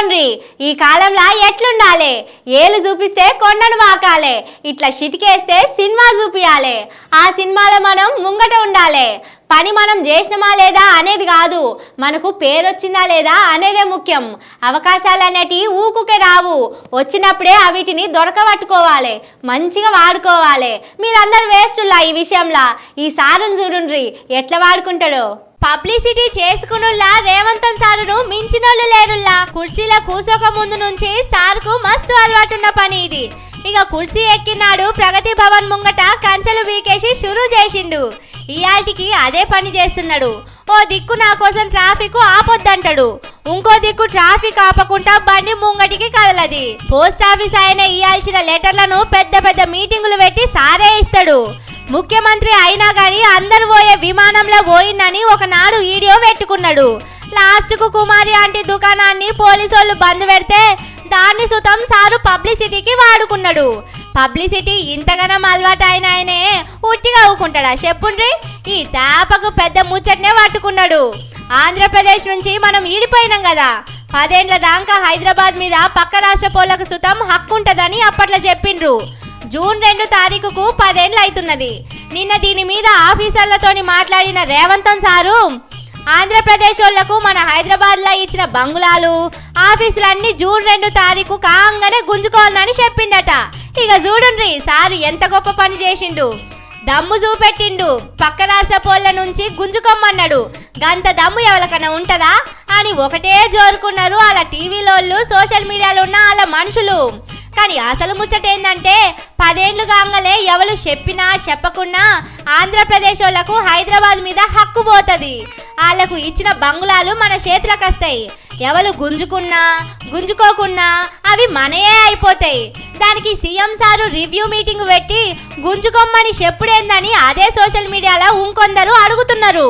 ఇగోండ్రి ఈ కాలంలో ఎట్లుండాలి? ఏలు చూపిస్తే కొండను వాకాలే. ఇట్లా షిటికేస్తే సినిమా చూపియాలి. ఆ సినిమాలో మనం ముంగట ఉండాలి. పని మనం చేసినమా లేదా అనేది కాదు. మనకు పేరు వచ్చిందా లేదా అనేదే ముఖ్యం. అవకాశాలు అనేటివి ఊకుకే రావు. వచ్చినప్పుడే అవిటిని దొరకబట్టుకోవాలి. మంచిగా వాడుకోవాలి. మీరందరూ వేస్టుల్లా ఈ విషయంలో. ఈ సారుని చూడుండ్రి. ఎట్లా వాడుకుంటాడో? పబ్లిసిటీ చేసుకునుల్లా రేవంతన్ సారును మించినోళ్ళు లేరుల్లా. కుర్చీలో కూసోక ముందు నుంచి సార్కు మస్తు అలవాటున్న పని ఇది. ఇక కుర్చీ ఎక్కినాడు ప్రగతి భవన్ ముంగట కంచెలు వీకేసి షురూ చేసిండు. ఇయాల్టికి అదే పని చేస్తున్నాడు. ఓ దిక్కు నా కోసం ట్రాఫిక్ ఆపొద్దంటాడు. ఇంకో దిక్కు ట్రాఫిక్ ఆపకుండా బండి ముంగటికి కదలది. పోస్ట్ ఆఫీస్ ఆయన ఇయ్యాల్సిన లెటర్లను పెద్ద పెద్ద మీటింగులు పెట్టి సారే ఇస్తాడు. ముఖ్యమంత్రి అయినా కానీ అందరు పోయే విమానంలో పోయిందని ఒకనాడు వీడియో పెట్టుకున్నాడు. లాస్ట్కు కుమారి ఆంటీ దుకాణాన్ని పోలీసోళ్ళు బంద్ పెడితే దాన్ని సుతం సారు పబ్లిసిటీకి వాడుకున్నాడు. పబ్లిసిటీ ఇంతగానం అలవాటు అయిన ఆయనే ఉట్టిగా ఊకుంటాడా చెప్పుండ్రి? ఈ తాపకు పెద్ద ముచ్చట్నే పట్టుకున్నాడు. ఆంధ్రప్రదేశ్ నుంచి మనం ఈడిపోయినాం కదా. పదేండ్ల దాకా హైదరాబాద్ మీద పక్క రాష్ట్ర పోలకు సుతం హక్కు ఉంటుందని అప్పట్లో చెప్పిండ్రు. జూన్ రెండు తారీఖుకు పదేండ్లు అవుతున్నది నిన్న దీని మీద ఆఫీసర్లతోని మాట్లాడిన రేవంతన్ సారు ఆంధ్రప్రదేశ్ వాళ్ళకు మన హైదరాబాద్లో ఇచ్చిన బంగుళాలు ఆఫీసులన్నీ జూన్ రెండు తారీఖు కాగానే గుంజుకోవాలని చెప్పిండట. ఇక చూడుండ్రి సారు ఎంత గొప్ప పని చేసిండు. దమ్ము చూపెట్టిండు పక్క రాష్ట్ర పోళ్ళ నుంచి గుంజుకోమన్నాడు. గంత దమ్ము ఎవరికన్నా ఉంటదా? అని ఒకటే జోరుకున్నారు అలా టీవీలోళ్ళు సోషల్ మీడియాలో ఉన్న వాళ్ళ మనుషులు. కానీ అసలు ముచ్చట ఏంటంటే పదేండ్లు కాంగలే ఎవరు చెప్పినా చెప్పకున్నా ఆంధ్రప్రదేశ్ వాళ్ళకు హైదరాబాద్ మీద హక్కు పోతుంది. వాళ్ళకు ఇచ్చిన బంగ్లాలు మన చేతులకు వస్తాయి. ఎవరు గుంజుకున్నా గుంజుకోకున్నా అవి మనయే అయిపోతాయి. దానికి సీఎం సారు రివ్యూ మీటింగ్ పెట్టి గుంజుకోమ్మని చెప్పుడేందని అదే సోషల్ మీడియాలో ఇంకొందరు అడుగుతున్నారు.